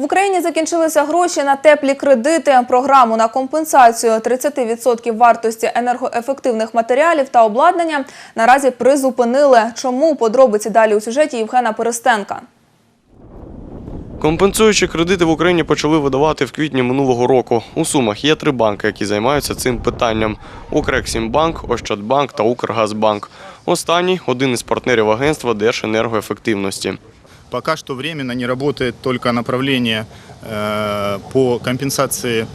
В Україні закінчилися гроші на теплі кредити. Програму на компенсацію 30% вартості енергоефективних матеріалів та обладнання наразі призупинили. Чому подробиці далі у сюжеті Євгена Перестенка? Компенсуючі кредити в Україні почали видавати в квітні минулого року. У Сумах є три банки, які займаються цим питанням: Укрексімбанк, Ощадбанк та Укргазбанк. Останній один із партнерів агентства Держенергоефективності. Пока что временно не работает только направление э, по компенсации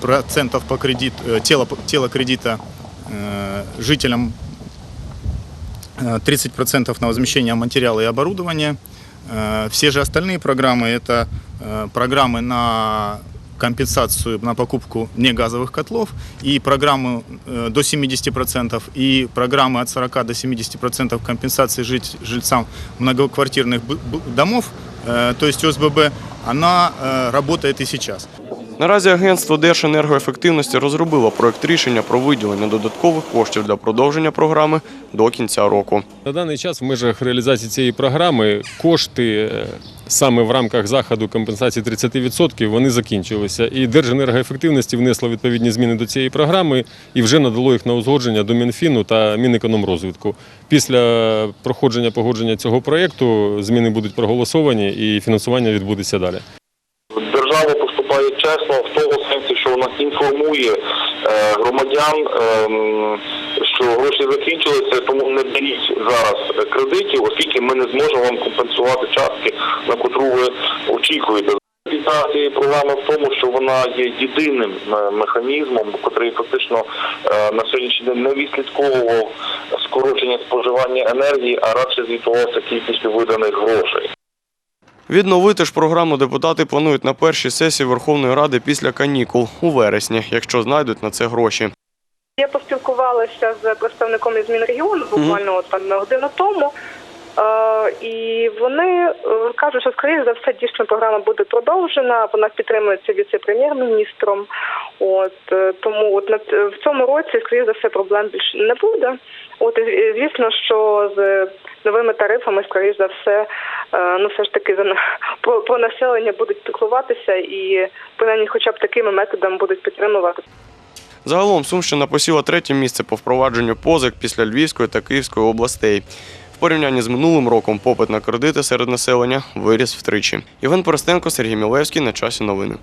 процентов по кредит, э, тела, тела кредита э, жителям э, 30% на возмещение материала и оборудования. Все же остальные программы это программы на компенсацию на покупку негазовых котлов и программы э, до 70% и программы от 40 до 70% компенсации жить, жильцам многоквартирных б- б- домов, э, то есть ОСББ, она э, работает и сейчас. Наразі агентство Держенергоефективності розробило проект рішення про виділення додаткових коштів для продовження програми до кінця року. На даний час в межах реалізації цієї програми кошти е, саме в рамках заходу компенсації 30% вони закінчилися. І Держенергоефективності внесло відповідні зміни до цієї програми і вже надало їх на узгодження до Мінфіну та Мінекономрозвитку. Після проходження погодження цього проєкту зміни будуть проголосовані і фінансування відбудеться далі. держава поступає чесно в тому сенсі, що вона інформує е, громадян, ем, що гроші закінчилися, тому не беріть зараз кредитів, оскільки ми не зможемо вам компенсувати частки, на котру ви очікуєте. Біда цієї програми в тому, що вона є єдиним е, механізмом, котрий фактично е, на сьогоднішній день не відслідковував скорочення споживання енергії, а радше звітувався кількістю виданих грошей. Відновити ж програму депутати планують на першій сесії Верховної Ради після канікул у вересні, якщо знайдуть на це гроші. Я поспілкувалася з представником із Мінрегіону буквально от там на годину тому. Е, і вони е, кажуть, що скоріше за все дійсно програма буде продовжена. Вона підтримується віце-прем'єр-міністром. От е, тому от на в цьому році, скоріше за все, проблем більше не буде. От і звісно, що з новими тарифами, скоріш за все, е, ну все ж таки за про, про населення будуть піклуватися і принаймні, хоча б такими методами будуть підтримувати. Загалом Сумщина посіла третє місце по впровадженню позик після Львівської та Київської областей. В порівнянні з минулим роком попит на кредити серед населення виріс втричі. Євген Поростенко, Сергій Мілевський на часі новини.